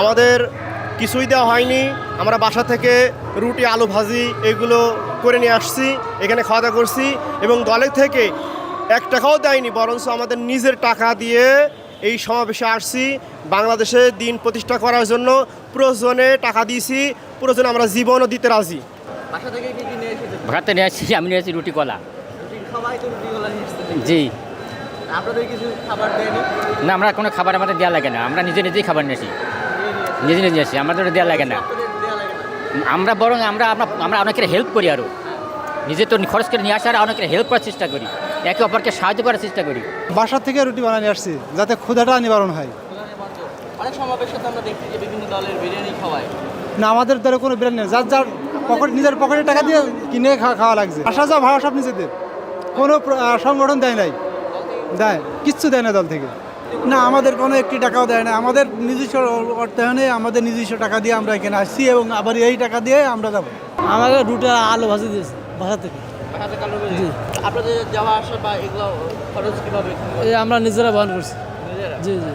আমাদের কিছুই দেওয়া হয়নি। আমরা বাসা থেকে রুটি আলু ভাজি এগুলো করে নিয়ে আসছি এখানে খাওয়া দাওয়া করছি এবং দলের থেকে এক টাকাও দেয়নি বরঞ্চ আমাদের নিজের টাকা দিয়ে এই সমাবেশে আসছি। বাংলাদেশে দিন প্রতিষ্ঠা করার জন্য প্রয়োজনে টাকা দিয়েছি প্রয়োজনে আমরা জীবনও দিতে রাজি। বাসা থেকে কি কি নিয়ে ভাড়াতে নিয়ে আসছি আমি নিয়ে আসছি রুটি কলা। রুটি সবাই তো রুটিগুলো নিয়ে জি। আপনাদের কিছু খাবার দেয়নি? না আমরা কোনো খাবার আমাদের দেওয়া লাগে না আমরা নিজে নিজেই খাবার নিয়েছি নিজে নিজে আসি আমাদের ওটা দেওয়া লাগে না। আমরা বরং আমরা আমরা অনেকের হেল্প করি আরও নিজে তো খরচ করে নিয়ে আসার অনেকের হেল্প করার চেষ্টা করি। একে অপরকে সাহায্য করার চেষ্টা করি। বাসার থেকে রুটি বানিয়ে নিয়ে আসছি যাতে ক্ষুধাটা নিবারণ হয়। যে না আমাদের দ্বারা কোনো বিরিয়ানি নেই। যার যার পকেট নিজের পকেটে টাকা দিয়ে কিনে খাওয়া খাওয়া লাগছে। আসা যাওয়া ভাড়া সব নিজেদের। কোনো সংগঠন দেয় নাই। দেয় কিচ্ছু দেয় না দল থেকে। না আমাদের কোনো একটি টাকাও দেয় না। আমাদের নিজস্ব অর্থায়নে আমাদের নিজস্ব টাকা দিয়ে আমরা এখানে আসছি এবং আবার এই টাকা দিয়ে আমরা যাব। আমাকে রুটে আলো ভাজি দিয়েছে ভাষা থেকে। আপনাদের যাওয়া আসা বা এগুলো খরচ কীভাবে? এই আমরা নিজেরা বহন করছি। জি জি।